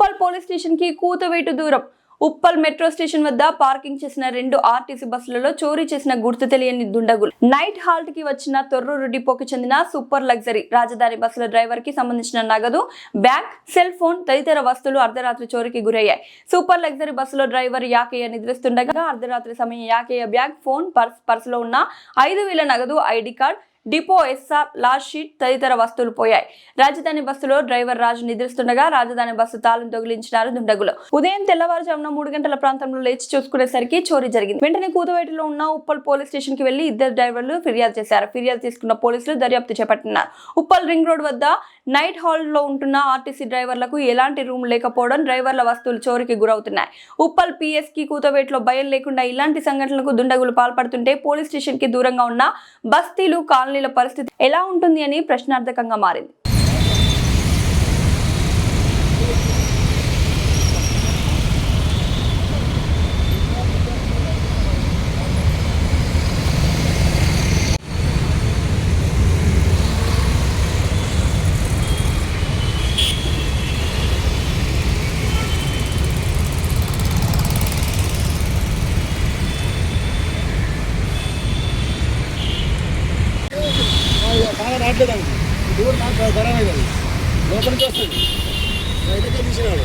Uppal police స్టేషన్కి కూతవేటు దూరం. ఉప్పల్ మెట్రో స్టేషన్ వద్ద పార్కింగ్ చేసిన రెండు ఆర్టీసీ బస్సులలో చోరీ చేసిన గుర్తు తెలియని దుండగులు. నైట్ హాల్ట్కి వచ్చిన తొర్రూరు డిపోకి చెందిన సూపర్ లగ్జరీ రాజధాని బస్సుల డ్రైవర్కి సంబంధించిన నగదు బ్యాగ్ సెల్ ఫోన్ తదితర వస్తువులు అర్ధరాత్రి చోరీకి గురయ్యాయి. సూపర్ లగ్జరీ బస్సులో డ్రైవర్ యాకయ్య నిద్రిస్తుండగా అర్ధరాత్రి సమయం యాకయ్య బ్యాగ్ ఫోన్ పర్స్ పర్సులో ఉన్న ఐదు వేల నగదు ID card depot SR last sheet తదితర వస్తువులు పోయాయి. రాజధాని బస్సులో డ్రైవర్ రాజు నిద్రిస్తుండగా రాజధాని బస్సు తాళం దొగిలించినారు దుండగులు. ఉదయం తెల్లవారుజామున మూడు గంటల ప్రాంతంలో లేచి చూసుకునేసరికి చోరీ జరిగింది. వెంటనే కూతువేటలో ఉన్న ఉప్పల్ పోలీస్ స్టేషన్కి వెళ్ళి ఇద్దరు డ్రైవర్లు ఫిర్యాదు చేశారు. ఫిర్యాదు తీసుకున్న పోలీసులు దర్యాప్తు చేపట్టినారు. ఉప్పల్ రింగ్ రోడ్ వద్ద నైట్ హాల్లో ఉంటున్న ఆర్టీసీ డ్రైవర్లకు ఎలాంటి రూమ్ లేకపోవడం డ్రైవర్ల వస్తువులు చోరీకి గురవుతున్నాయి. ఉప్పల్ పిఎస్కి కూతవేట్లో భయం లేకుండా ఇలాంటి సంఘటనలకు దుండగులు పాల్పడుతుంటే పోలీస్ స్టేషన్కి దూరంగా ఉన్న బస్తీలు కాలనీల పరిస్థితి ఎలా ఉంటుంది అని ప్రశ్నార్థకంగా మారింది. బాగా రావట్లేదు దూరం నాకు ధర అయింది లోపలికి వస్తుంది. బయటకే తీసినాడు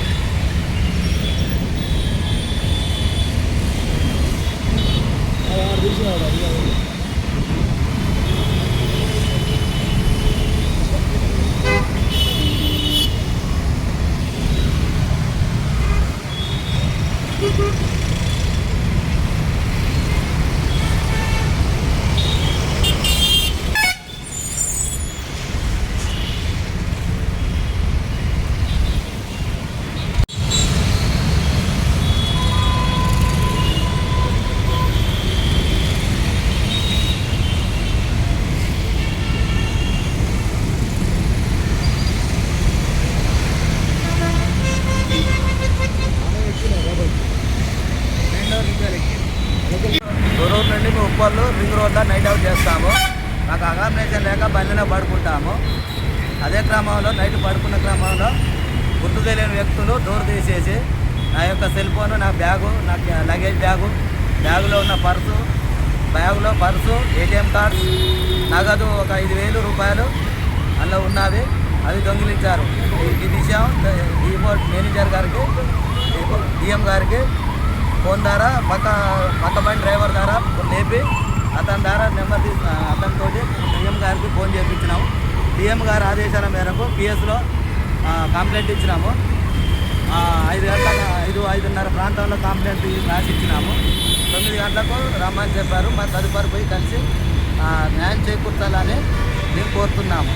ఆడు తీసినాడు అది కాదు. దూరం నుండి మేము ఉప్పళ్ళు రింగ్ రోడ్లో నైట్ అవుట్ చేస్తాము. మాకు అకామిడేషన్ లేక బండిలో పడుకుంటాము. అదే క్రమంలో నైట్ పడుకున్న క్రమంలో గుర్తు తెలియని వ్యక్తులు డోర్ తీసేసి నా యొక్క సెల్ ఫోన్ నా బ్యాగు నా లగేజ్ బ్యాగు బ్యాగులో ఉన్న పర్సు బ్యాగులో పర్సు ఏటీఎం కార్డు నగదు ఒక ఐదు వేలు రూపాయలు అందులో ఉన్నవి. అవి దొంగిలించారు. ఈ- విషయం డిపోర్ట్ మేనేజర్ గారికి డిఎం గారికి ఫోన్ ద్వారా పక్క పక్క బండి డ్రైవర్ ద్వారా లేపి అతని ద్వారా నెంబర్ తీసి అతనితో డిఎం గారికి ఫోన్ చేయించినాము డిఎం గారి ఆదేశాల మేరకు పిఎస్లో కంప్లైంట్ ఇచ్చినాము. ఐదు గంటల ఐదు ఐదున్నర ప్రాంతంలో కంప్లైంట్ రాసి ఇచ్చినాము తొమ్మిది గంటలకు రమ్మని చెప్పారు. మరి తదుపరి పోయి కలిసి న్యాయం చేకూర్చాలని మేము కోరుతున్నాము.